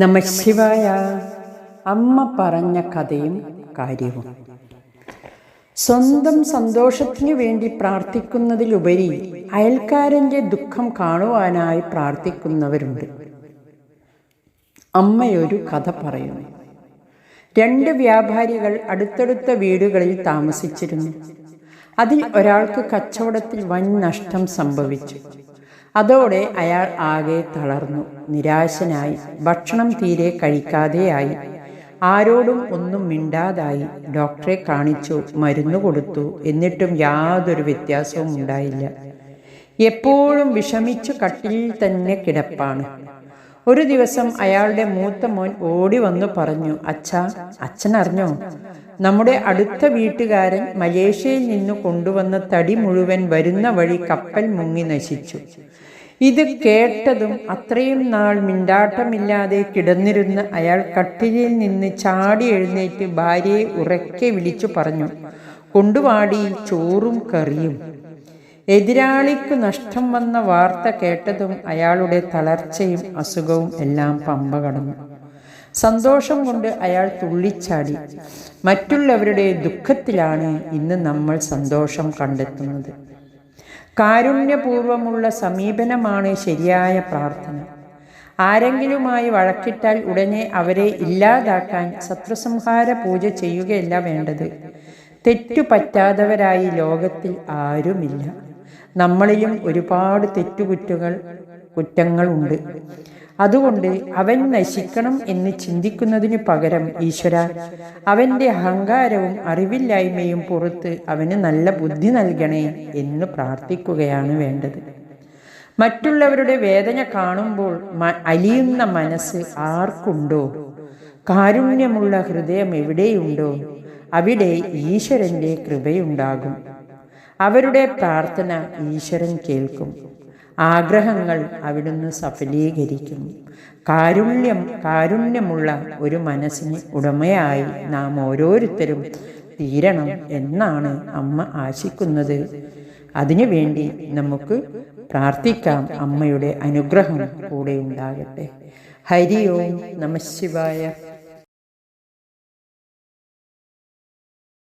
നമശിവായ അമ്മ പറഞ്ഞ കഥയും കാര്യവും. സ്വന്തം സന്തോഷത്തിനു വേണ്ടി പ്രാർത്ഥിക്കുന്നതിലുപരി അയൽക്കാരന്റെ ദുഃഖം കാണുവാനായി പ്രാർത്ഥിക്കുന്നവരുണ്ട്. അമ്മയൊരു കഥ പറയുന്നു. രണ്ട് വ്യാപാരികൾ അടുത്തടുത്ത വീടുകളിൽ താമസിച്ചിരുന്നു. അതിൽ ഒരാൾക്ക് കച്ചവടത്തിൽ വൻ നഷ്ടം സംഭവിച്ചു. അതോടെ അയാൾ ആകെ തളർന്നു. നിരാശനായി. ഭക്ഷണം തീരെ കഴിക്കാതെയായി. ആരോടും ഒന്നും മിണ്ടാതായി. ഡോക്ടറെ കാണിച്ചു മരുന്ന് കൊടുത്തു. എന്നിട്ടും യാതൊരു വ്യത്യാസവും ഉണ്ടായില്ല. എപ്പോഴും വിഷമിച്ചു കട്ടിൽ തന്നെ കിടപ്പാണ്. ഒരു ദിവസം അയാളുടെ മൂത്ത മോൻ ഓടി വന്നു പറഞ്ഞു അച്ഛ അച്ഛൻ അറിഞ്ഞോ നമ്മുടെ അടുത്ത വീട്ടുകാരൻ മലേഷ്യയിൽ നിന്ന് കൊണ്ടുവന്ന തടി മുഴുവൻ വരുന്ന വഴി കപ്പൽ മുങ്ങി നശിച്ചു. ഇത് കേട്ടതും അത്രയും നാൾ മിണ്ടാട്ടമില്ലാതെ കിടന്നിരുന്ന അയാൾ കട്ടിലിൽ നിന്ന് ചാടി എഴുന്നേറ്റ് ഭാര്യയെ ഉറക്കെ വിളിച്ചു പറഞ്ഞു കൊണ്ടുവാടി ചോറും കറിയും. എതിരാളിക്ക് നഷ്ടം വന്ന വാർത്ത കേട്ടതും അയാളുടെ തളർച്ചയും അസുഖവും എല്ലാം പമ്പ കടന്നു. സന്തോഷം കൊണ്ട് അയാൾ തുള്ളിച്ചാടി. മറ്റുള്ളവരുടെ ദുഃഖത്തിലാണ് ഇന്ന് നമ്മൾ സന്തോഷം കണ്ടെത്തുന്നത്. കാരുണ്യപൂർവമുള്ള സമീപനമാണ് ശരിയായ പ്രാർത്ഥന. ആരെങ്കിലുമായി വഴക്കിട്ടാൽ ഉടനെ അവരെ ഇല്ലാതാക്കാൻ ശത്രുസംഹാര പൂജ ചെയ്യുകയല്ല വേണ്ടത്. തെറ്റു പറ്റാത്തവരായി ലോകത്തിൽ ആരുമില്ല. നമ്മളിലും ഒരുപാട് തെറ്റുകുറ്റുകൾ കുറ്റങ്ങളുണ്ട്. അതുകൊണ്ട് അവൻ നശിക്കണം എന്ന് ചിന്തിക്കുന്നതിനു പകരം ഈശ്വര അവന്റെ അഹങ്കാരവും അറിവില്ലായ്മയും പുറത്ത് അവന് നല്ല ബുദ്ധി നൽകണേ എന്ന് പ്രാർത്ഥിക്കുകയാണ് വേണ്ടത്. മറ്റുള്ളവരുടെ വേദന കാണുമ്പോൾ അലിയുന്ന മനസ്സ് ആർക്കുണ്ടോ? കാരുണ്യമുള്ള ഹൃദയം എവിടെയുണ്ടോ? അവിടെ ഈശ്വരന്റെ കൃപയുണ്ടാകും. അവരുടെ പ്രാർത്ഥന ഈശ്വരൻ കേൾക്കും. ആഗ്രഹങ്ങൾ അവിടുന്ന് സഫലീകരിക്കും കാരുണ്യം കാരുണ്യമുള്ള ഒരു മനസ്സിന് ഉടമയായി നാം ഓരോരുത്തരും തീരണം എന്നാണ് അമ്മ ആശിക്കുന്നത്. അതിനുവേണ്ടി നമുക്ക് പ്രാർത്ഥിക്കാം അമ്മയുടെ അനുഗ്രഹം കൂടെ ഉണ്ടാകട്ടെ. ഹരി ഓം നമശിവായ